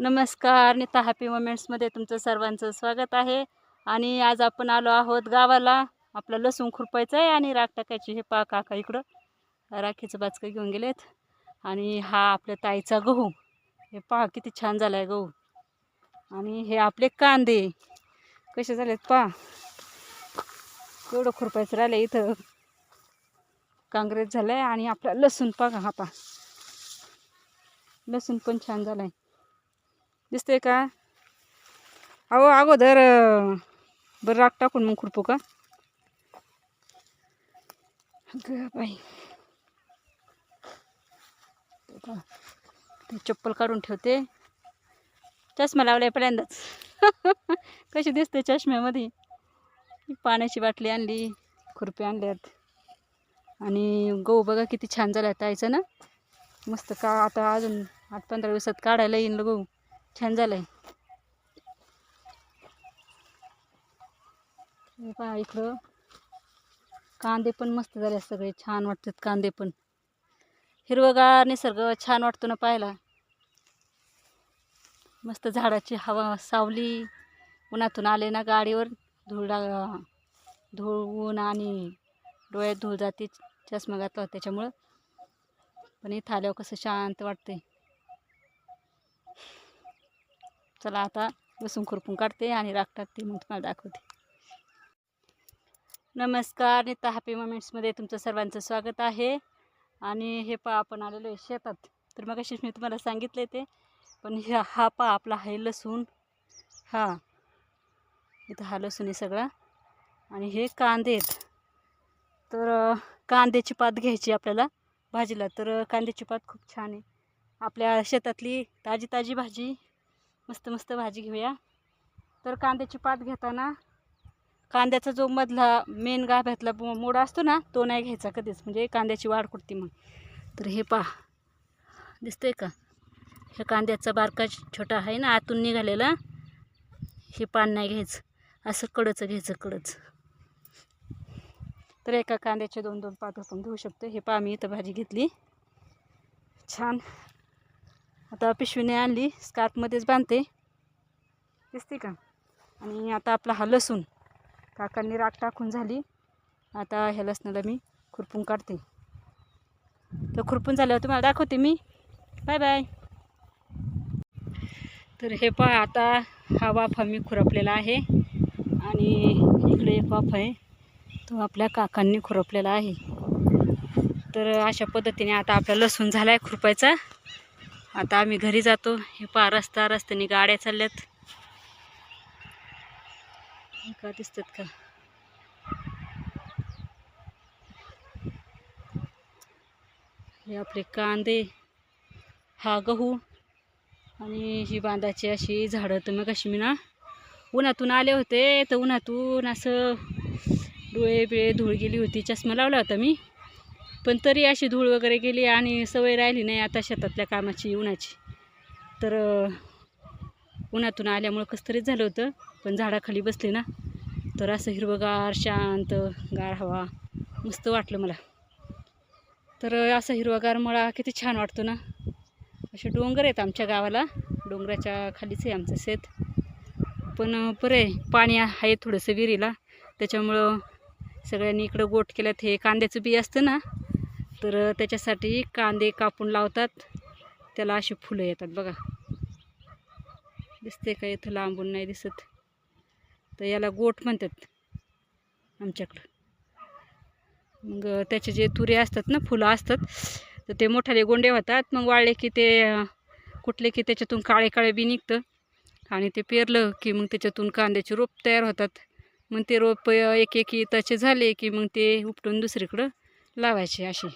नमस्कार नीता हॅपी मोमेंट्समध्ये तुमचं सर्वांचं स्वागत आहे. आणि आज आपण आलो आहोत गावाला. आपलं लसूण खुरपायचं आहे आणि राख टाकायची हे पा काका इकडं. राखीचं बाचकं घेऊन गेलेत. आणि हा आपल्या ताईचा गहू. हे पहा किती छान झाला आहे गहू. आणि हे आपले कांदे. कसे झालेत पहा. एवढं खुरपायचं राहिलं इथं. काँग्रेस झालं आहे आणि आपला लसूण पहा हा पहा. लसूण पण छान झालं आहे दिसतंय का? अहो अगोदर बरं राग टाकून मग खुरपू का? बाई. चप्पल काढून ठेवते. चष्मा लावलाय पहिल्यांदाच. कशी दिसते चष्म्यामध्ये? पाण्याची बाटली आणली खुरपे आणल्यात. आणि गहू बघा किती छान झाला ताईचं ना. मस्त का आता अजून आठ पंधरा दिवसात काढायला येईन गहू. छान झालंय. पहा इकडं. कांदे पण मस्त झाले सगळे. छान वाटतात कांदे पण. हिरवगार निसर्ग छान वाटतो ना पाहायला. मस्त झाडाची हवा सावली. उन्हातून आले ना गाडीवर. धूळ धूळ ऊन आणि डोळ्यात धूळ जाते. चष्मा घातला त्याच्यामुळं. पण इथं आल्यावर कसं शांत वाटते चला आता लसूण खुरपून काढते आणि राख टाकते मग तुम्हाला दाखवते. नमस्कार नीता हॅपी मोमेंट्समध्ये तुमचं सर्वांचं स्वागत आहे. आणि हे पा आपण आलेलो आहे शेतात. तर मग अशीच मी तुम्हाला सांगितले ते पण ह्या हा पा आपला आहे लसूण. हा. इथं हा लसूण आहे सगळा. आणि हे कांदे आहेत. तर कांद्याची पात घ्यायची आपल्याला भाजीला. तर कांद्याची पात खूप छान आहे. आपल्या शेतातली ताजी ताजी भाजी मस्त मस्त भाजी घेऊया. तर कांद्याची पात घेताना कांद्याचा जो मधला मेन गाभ्यातला मो- मोड असतो ना तो नाही घ्यायचा कधीच. म्हणजे कांद्याची वाढ कुठती मग. तर हे पहा. दिसतंय का? ह्या कांद्याचा बारका छोटा आहे ना आतून निघालेला. हे पान नाही घ्यायचं. असं कडचं घ्यायचं कडच. तर एका कांद्याचे दोन दोन पात आपण घेऊ शकतो. हे पहा मी इथं भाजी घेतली. छान. आता पिशवीने आणली स्कार्फमध्येच बांधते. दिसते का? आणि आता आपला हा लसूण काकांनी राख टाकून झाली. आता ह्या लसणाला मी खुरपून काढते. तर खुरपून झाल्यावर तुम्हाला दाखवते मी. Bye bye. तर हे पहा आता हा वाफा मी खुरपलेला आहे. आणि इकडे एक वाफ आहे तो आपल्या काकांनी खुरपलेला आहे. तर अशा पद्धतीने आता आपला लसूण झाला आहे खुरपायचा. आता आम्ही घरी जातो. हे पहा रस्ता रस्त्याने गाड्या चालल्यात. का दिसतात का? हे आपले कांदे हा गहू आणि ही बांधाची अशी झाडं तर मग कशी मी ना. उन्हातून आले होते तर उन्हातून असं डोळे बिळे धूळ गेली होती. चष्मा लावला होता मी. पण तरी अशी धूळ वगैरे गेली आणि सवय राहिली नाही आता शेतातल्या कामाची उन्हाची. तर उन्हातून आल्यामुळं कसं तरीच झालं होतं पण झाडाखाली बसले ना. तर असं हिरवगार शांत गार हवा मस्त वाटलं मला. तर असा असं हिरवगार मळा किती छान वाटतो ना. असे डोंगर आहेत आमच्या गावाला. डोंगराच्या खालीच आहे आमचं शेत. पण बरं आहे पाणी आहे थोडंसं विहिरीला. त्याच्यामुळं सगळ्यांनी इकडं गोट केल्यात. हे कांद्याचं बी असतं ना. तर त्याच्यासाठी कांदे कापून लावतात. त्याला अशी फुलं येतात बघा. दिसते का इथं लांबून नाही दिसत. तर याला गोट म्हणतात आमच्याकडं. मग त्याचे जे तुरे असतात ना फुलं असतात तर ते मोठाले गोंडे होतात. मग वाळले की ते कुठले की त्याच्यातून काळे काळे बी निघतं. आणि ते पेरलं की मग त्याच्यातून कांद्याचे रोप तयार होतात. मग ते रोप एक एक तसे झाले की मग ते उपटून दुसरीकडं लावायचे असे.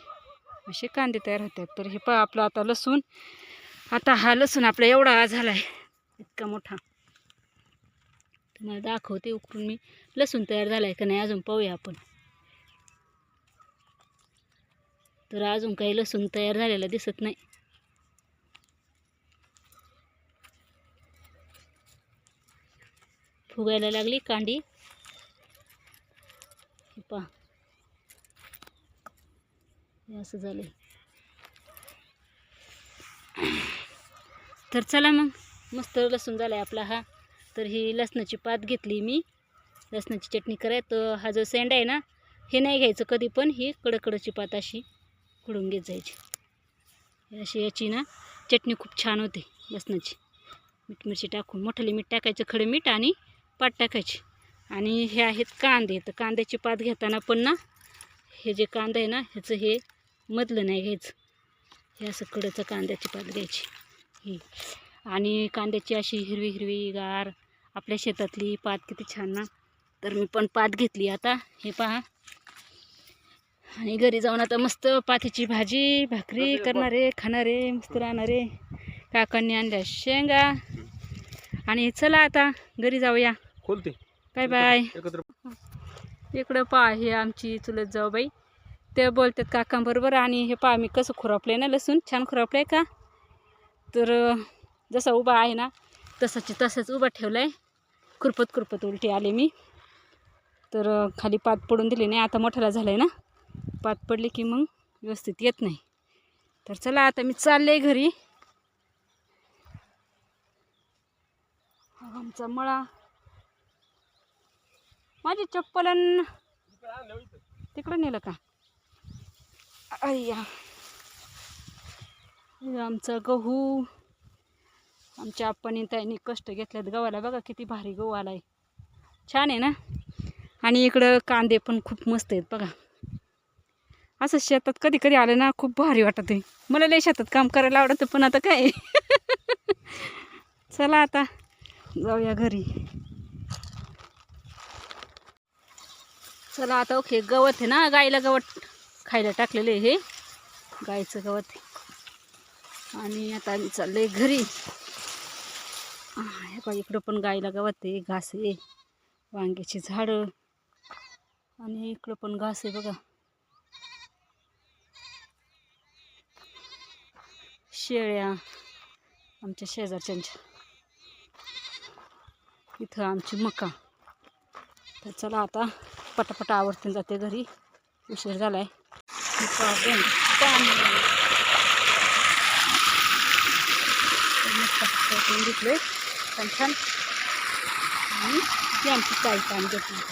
असे कांदे तयार होतात तर हे पहा आपलं आता लसूण. आता हा लसूण आपला एवढा झाला आहे. इतका मोठा. तुम्हाला दाखवते उकरून मी. लसूण तयार झाला आहे का नाही अजून पाहूया आपण. तर अजून काही लसूण तयार झालेला दिसत नाही. फुगायला लागली कांडी. हे पहा. हे असं झालंय. तर चला मग मस्त लसूण झाला आहे आपला हा. तर ही लसणाची पात घेतली मी. लसणाची चटणी कराय तर हा जो सेंड आहे ना हे नाही घ्यायचं कधी पण ही कडकडची पात अशी खुडून घेत जायची. अशी याची ना चटणी खूप छान होते लसणाची. मीठ मिरची टाकून मोठाले मीठ टाकायचं खडे मीठ आणि पात टाकायची. आणि हे आहेत कांदे तर कांद्याची पात घेताना पण ना हे जे कांदा आहे ना ह्याचं हे मधलं नाही घ्यायचं. हे असं कडचं कांद्याची पात घ्यायची. ही. आणि कांद्याची अशी हिरवी हिरवी गार आपल्या शेतातली पात किती छान ना. तर मी पण पात घेतली आता. हे पहा. आणि घरी जाऊन आता मस्त पाथीची भाजी भाकरी करणारे खाणारे मस्त राहणारे काकांनी आणल्या शेंगा. आणि चला आता घरी जाऊया. खोलते. Bye bye. इकडं पहा हे आमची चुलत जाऊ बाई ते बोलतात काकांबरोबर आणि हे पहा मी कसं खुरापलं ना लसूण. छान खुरापलं आहे का? तर जसा उभा आहे ना तसाची तसंच उभा ठेवला आहे खुरपत खुरपत उलटी आले मी. तर खाली पात पडून दिली नाही. आता मोठ्याला झालं आहे ना. पात पडली की मग व्यवस्थित येत नाही. तर चला आता मी चालले घरी. आमचा मळा. माझी चप्पल तिकडं नेलं का? अय्या आमचा गहू आमच्या आप्पानी त्यांनी कष्ट घेतल्यात. गव्हाला बघा किती भारी गहू आला आहे छान आहे ना? आणि इकडं कांदे पण खूप मस्त आहेत बघा. असं शेतात कधी कधी आलं ना खूप भारी वाटत आहे मला लय शेतात काम करायला आवडतं पण आता काय? चला आता जाऊया घरी. चला आता ओके गवत आहे ना गाईला गवत. खायला टाकलेलं आहे हे. गाईचं गवत. आणि आता आम्ही आहे घरी इकडं पण गाईला गवत आहे घास आहे वांग्याची झाडं. आणि इकडं पण घास आहे बघा. शेळ्या आमच्या शेजारच्यांच्या. इथं आमची मका. तर चला आता पटापट आवडते जाते घरी. उशीर झाला आहे घेतले छान छान आणि ती आमची घेतली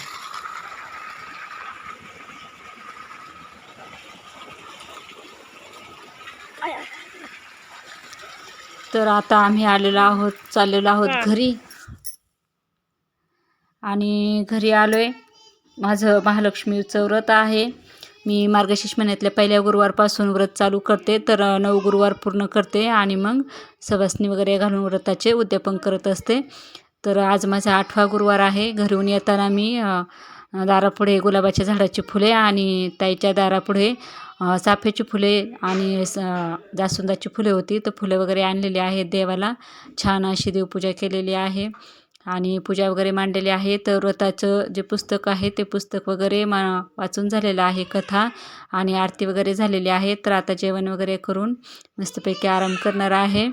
तर आता आम्ही आलेलो आहोत चाललेलो आहोत घरी. आणि घरी आलो आहे माझं महालक्ष्मीचं व्रत आहे. मी मार्गशीर्ष महिन्यातल्या पहिल्या गुरुवारपासून व्रत चालू करते तर नऊ गुरुवार पूर्ण करते आणि मग सवासणी वगैरे घालून व्रताचे उद्यापन करत असते. तर आज माझा आठवा गुरुवार आहे. घरून येताना मी दारापुढे गुलाबाच्या झाडाची फुले आणि ताईच्या दारापुढे अ, चाफ्याची फुले आणि स जास्वंदाची फुले होती. तर फुले वगैरे आणलेली आहेत देवाला. छान अशी देवपूजा केलेली आहे. आणि पूजा वगैरे मांडलेली आहे. तर व्रताचं जे पुस्तक आहे ते पुस्तक वगैरे मा वाचून झालेलं आहे कथा आणि आरती वगैरे झालेली आहे. तर आता जेवण वगैरे करून मस्तपैकी आराम करणार आहे.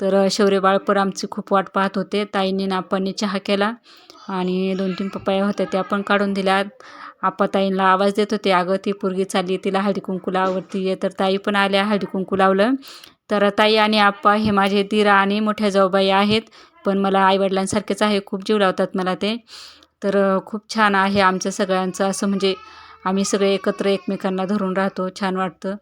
तर शौर्य बाळपूर आमची खूप वाट पाहत होते. ताईंनी नापांनी चहा केला आणि दोन तीन पपाया होत्या त्या पण काढून दिल्या. आपा ताईंना आवाज देत होते अगं ती पोरगी चालली तिला हळदी कुंकू लावती आहे. तर ताई पण आल्या हळदी कुंकू लावलं. तर ताई आणि आप्पा हे माझे दिरा आणि मोठ्या जाऊबाई आहेत. पण मला आईवडिलांसारखेच आहे खूप जीव लावतात मला ते. तर खूप छान आहे आमचं सगळ्यांचं असं म्हणजे आम्ही सगळे एकत्र एकमेकांना धरून राहतो छान वाटतं.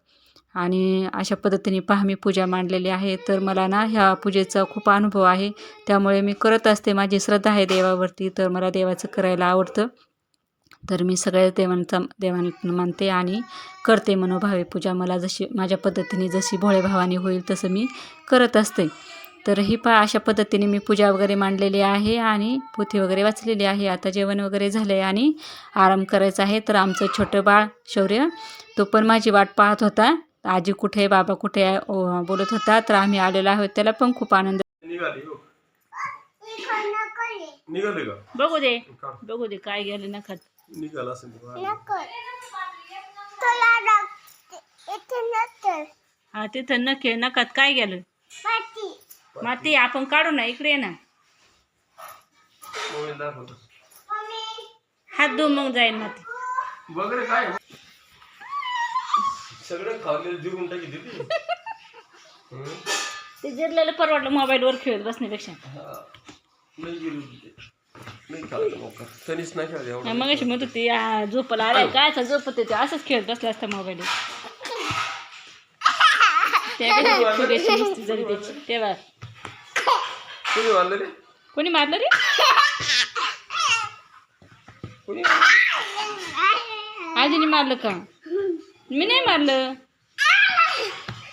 आणि अशा पद्धतीने पहा मी पूजा मांडलेली आहे. तर मला ना ह्या पूजेचा खूप अनुभव आहे. त्यामुळे मी करत असते माझी श्रद्धा आहे देवावरती तर मला देवाचं करायला आवडतं. तर मी सगळ्या देवांचा देवांना मानते आणि करते मनोभावे पूजा. मला जशी माझ्या पद्धतीने जशी भोळेभावाने होईल तसं मी करत असते. तर ही पा अशा पद्धतीने मी पूजा वगैरे मांडलेली आहे आणि पोथी वगैरे वाचलेली आहे. आता जेवण वगैरे झालं आहे आणि आराम करायचा आहे. तर आमचं छोटं बाळ शौर्य तो पण माझी वाट पाहत होता. आजी कुठे आहे बाबा कुठे बोलत होता. तर आम्ही आलेलो आहोत त्याला पण खूप आनंद निघाली हो. बघू दे. बघू दे काय गेले ना खात. हा तिथं नखे नकात काय गेलं? माती आपण काढू ना इकडे ये ना दाखवतो. हात धुवून मग जाईल माती बघ रे काय सगळं खाल्लेलं देऊन टाकी दिली. ते जिरलेलं परवडलं मोबाईलवर खेळत बसण्यापेक्षा हा. नाही गेलो तिथे. नाही खेळायचं मोका तरीच नाही खेळायचं एवढं मग अशी म्हणत होती आ, झोपाला आलाय कायचा झोपत होते असंच खेळत बसला असता मोबाईल त्या फुग्याची मस्ती झाली त्याची. तेव्हा. कोणी मारलं रे? कोणी मारलं रे? कोणी? आजीने मारलं का? मी नाही मारलं.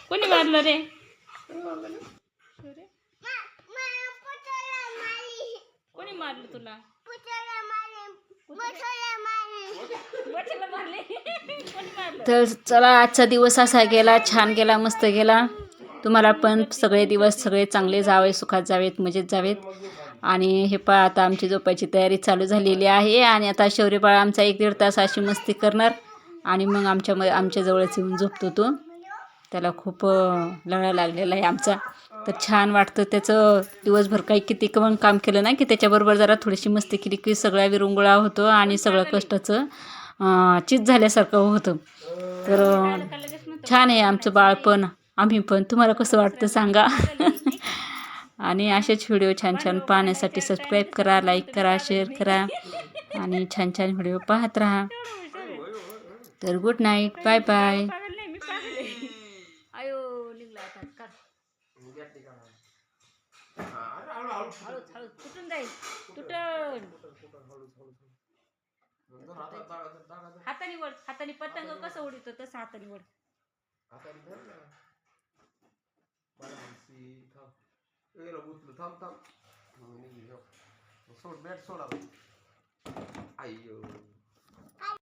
कोणी मारलं रे? कोणी मारलं तुला? तर चला आजचा दिवस असा गेला छान गेला मस्त गेला. तुम्हाला पण सगळे दिवस सगळे चांगले जावे सुखात जावेत मजेत जावेत. आणि हे पा आता आमची झोपायची तयारी चालू झालेली आहे आणि आता शौर्यपाळ आमचा एक दीड तास अशी मस्ती करणार. आणि मग आमच्या म आमच्याजवळच येऊन झोपतो तो. त्याला खूप लळा लागलेला आहे आमचा. तर छान वाटतं. त्याचं दिवसभर काही किती पण काम केलं नाही की त्याच्याबरोबर जरा थोडीशी मस्ती केली की सगळ्या विरंगुळा होतो आणि सगळं कष्टाचं चित झाल्यासारखं होतं. तर छान आहे आमचं बाळपण आम्ही पण. तुम्हाला कसं वाटतं सांगा. आणि असेच व्हिडिओ छान छान पाहण्यासाठी सबस्क्राईब करा लाईक करा शेअर करा आणि छान छान व्हिडिओ पाहत राहा. तर गुड नाईट बाय बाय आयो निघला आता कर हळूच हळूच तुटून जाईल तुटून हाताने वड हाताने पतंग कसं उडीतो तसं हाताने वड थांब थांब सोड बॅट सोडा अय्यो